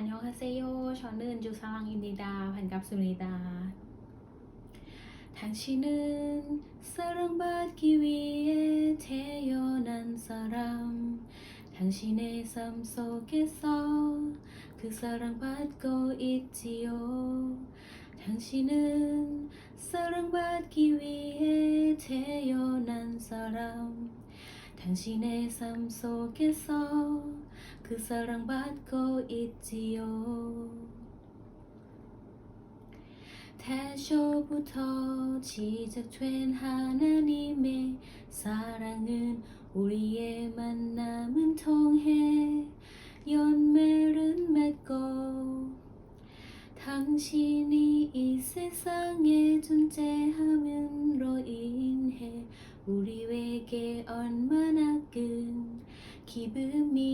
안녕하세요. 저는 주사랑입니다. 반갑습니다. 당신은 사랑받기 위해 태어난 사람. 당신의 삶 속에서 그 사랑받고 있지요. 당신은 사랑받기 위해 태어난 사람. 당신의 삶 속에서 그 사랑 받고 있지요. 태초부터 시작된 하나님의 사랑은 우리의 만남은 통해 연매를 맺고 당신이 이 세상에 존재함으로 인해 우리에게 얼마나 큰 기쁨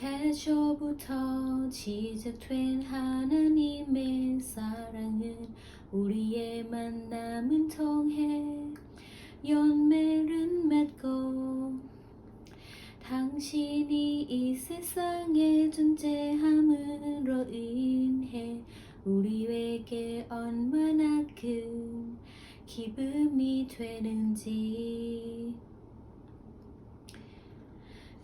태초부터 시작된 하나님의 사랑은 우리의 만남은 통해 연매를 맺고 당신이 이 세상에 존재함으로 인해 우리에게 얼마나 큰 기쁨이 되는지